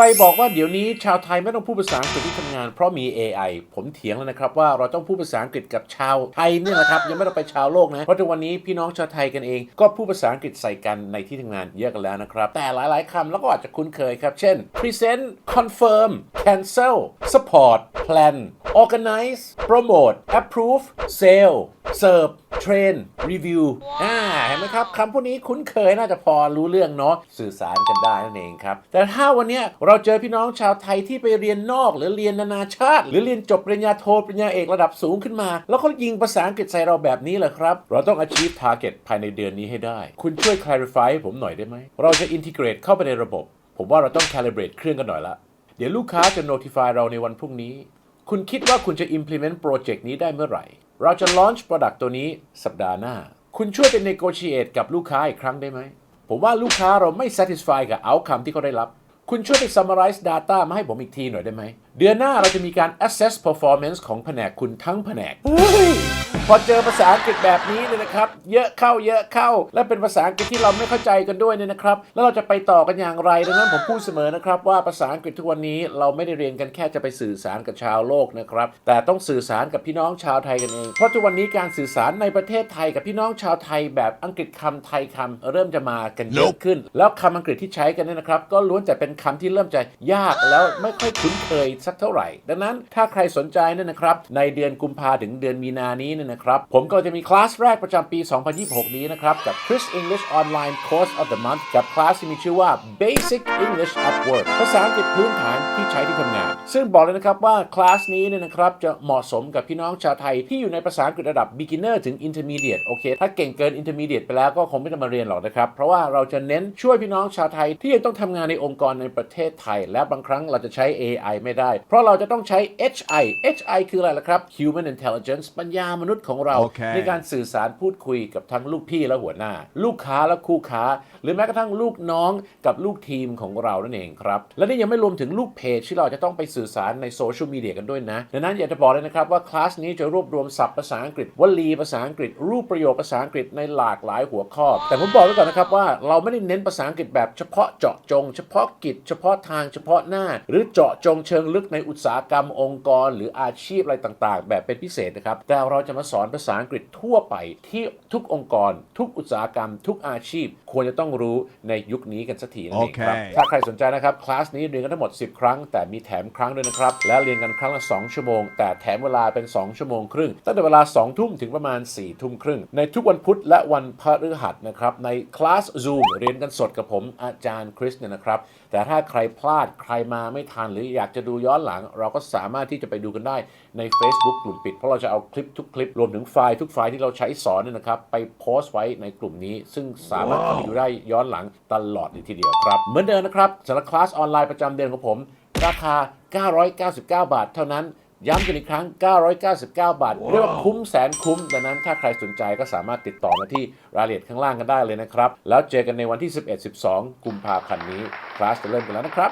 รบอกว่าเดี๋ยวนี้ชาวไทยไม่ต้องพูดภาษาอังกฤษที่ทำงานเพราะมี AI ผมเถียงแล้วนะครับว่าเราต้องพูดภาษาอังกฤษกับชาวไทยเนี่ยนะครับยังไม่ต้องไปชาวโลกนะเพราะทุกวันนี้พี่น้องชาวไทยกันเอง ก็พูดภาษาอังกฤษใส่กันในที่ทำงานเยอะกันแล้วนะครับแต่หลาย ๆคำแล้วก็อาจจะคุ้นเคยครับ เช่น present confirm cancel support plan organize promote approve sale serve train review อ่าเห็นไหมครับคำพวกนี้คุ้นเคยน่าจะพอรู้เรื่องเนาะสื่อสารกันได้นั่นเองครับ แต่ถ้าวันเนี้ยเราเจอพี่น้องชาวไทยที่ไปเรียนนอก หรือเรียนนานาชาติ หรือเรียนจบปริญญาโทปริญญาเอกระดับสูงขึ้นมา แล้วเขายิงภาษาอังกฤษใส่เราแบบนี้เหรอครับ เราต้อง achieve target ภายในเดือนนี้ให้ได้ คุณช่วย clarify ให้ผมหน่อยได้ไหมเราจะ integrate เข้าไปในระบบ ผมว่าเราต้อง calibrate เครื่องกันหน่อยละเดี๋ยวลูกค้าจะ notify เราในวันพรุ่งนี้ คุณคิดว่าคุณจะ implement project นี้ได้เมื่อไหร่ เราจะลอนช์ Product ตัวนี้สัปดาห์หน้า คุณช่วยเป็น negotiate กับลูกค้าอีกครั้งได้ไหม ผมว่าลูกค้าเราไม่ satisfy กับ outcome ที่เขาได้รับ คุณช่วยไป summarize data มาให้ผมอีกทีหน่อยได้ไหม เดือนหน้าเราจะมีการ assess performance ของแผนกคุณทั้งแผนก พอเจอภาษาอังกฤษแบบนี้เลยนะครับ เยอะเข้าเยอะเข้า และเป็นภาษาอังกฤษที่เราไม่เข้าใจกันด้วยเนี่ยนะครับ แล้วเราจะไปต่อกันอย่างไรดังนั้นผมพูดเสมอนะครับ ว่าภาษาอังกฤษทุกวันนี้เราไม่ได้เรียนกันแค่จะไปสื่อสารกับชาวโลกนะครับ แต่ต้องสื่อสารกับพี่น้องชาวไทยกันเอง เพราะทุกวันนี้การสื่อสารในประเทศไทยกับพี่น้องชาวไทยแบบอังกฤษคำไทยคำเริ่มจะมากันเยอะขึ้น แล้วคำอังกฤษที่ใช้กันเนี่ยนะครับ ก็ล้วนแต่เป็นคำที่เริ่มจะยากแล้วไม่ค่อยคุ้นเคยสักเท่าไหร่ ดังนั้นถ้าใครสนใจเนี่ยนะครับ ในเดือนกุมภาถึงเดือนมีนานี้เนี่ยนะครับ ผมก็จะมีคลาสแรกประจำปี 2026 นี้นะครับ กับ Chris English Online Course of the Month กับคลาสที่มีชื่อว่า Basic English at Work ภาษาอังกฤษพื้นฐานที่ใช้ที่ทำงาน ซึ่งบอกเลยนะครับว่าคลาสนี้เนี่ยนะครับจะเหมาะสมกับพี่น้องชาวไทยที่อยู่ในภาษาอังกฤษระดับ beginner ถึง intermediate โอเค ถ้าเก่งเกิน intermediate ไปแล้วก็คงไม่ต้องมาเรียนหรอกนะครับ เพราะว่าเราจะเน้นช่วยพี่น้องชาวไทยที่ยังต้องทำงานในองค์กรในประเทศไทย และบางครั้งเราจะใช้ AI ไม่ได้ เพราะเราจะต้องใช้ HI HI คืออะไรล่ะครับ Human Intelligence ปัญญามนุษย์ของเราโอเคในการสื่อสารพูดคุยกับทั้งลูกพี่และหัวหน้า ลูกค้าและคู่ค้า หรือแม้กระทั่งลูกน้องกับลูกทีมของเรานั่นเองครับ และนี่ยังไม่รวมถึงลูกเพจที่เราจะต้องไปสื่อสารในโซเชียลมีเดียกันด้วยนะ ดังนั้นอยากจะบอกเลยนะครับว่าคลาสนี้จะรวบรวมศัพท์ภาษาอังกฤษวลีภาษาอังกฤษ รูปประโยคภาษาอังกฤษในหลากหลายหัวข้อ แต่ผมบอกไว้ก่อนนะครับว่าเราไม่ได้เน้นภาษาอังกฤษแบบเฉพาะเจาะจง เฉพาะกิจ เฉพาะทางเฉพาะหน้า หรือเจาะจงเชิงลึกในอุตสาหกรรมองค์กร หรืออาชีพอะไรต่างๆ แบบเป็นพิเศษนะครับแต่เราจะมาสอนภาษาอังกฤษทั่วไปที่ทุกองค์กร ทุกอุตสาหกรรม ทุกอาชีพ ควรจะต้องรู้ในยุคนี้กันสักทีนั่นเองครับโอเคถ้าใครสนใจนะครับ คลาสนี้เรียนกันทั้งหมด 10 ครั้ง แต่มีแถมครั้งด้วยนะครับ และเรียนกันครั้งละ 2 ชั่วโมง แต่แถมเวลาเป็น 2 ชั่วโมงครึ่ง ตั้งแต่เวลา 2 ทุ่มถึงประมาณ 4 ทุ่มครึ่ง ในทุกวันพุธและวันพฤหัสนะครับ ในคลาส Zoom เรียนกันสดกับผมอาจารย์คริสเนี่ยนะครับ แต่ถ้าใครพลาดใครมาไม่ทันหรืออยากจะดูย้อนหลัง เราก็สามารถที่จะไปดูกันได้ใน Facebook กลุ่มปิด เพราะเราจะเอาคลิปทุกคลิปรวมถึงไฟล์ทุกไฟล์ที่เราใช้สอนเนี่ยนะครับ ไปโพสต์ไว้ในกลุ่มนี้ ซึ่งสามารถเข้าไปดูได้ย้อนหลังตลอดเลยทีเดียวครับ เหมือนเดิมนะครับสำหรับคลาสออนไลน์ประจำเดือนของผม ราคา 999 บาท เท่านั้นย้ำกันอีกครั้ง 999 บาท เรียกว่าคุ้มแสนคุ้ม ดังนั้นถ้าใครสนใจก็สามารถติดต่อมาที่รายละเอียดข้างล่างกันได้เลยนะครับ แล้วเจอกันในวันที่ 11-12 กุมภาพันธ์นี้ คลาสจะเริ่มกันแล้วนะครับ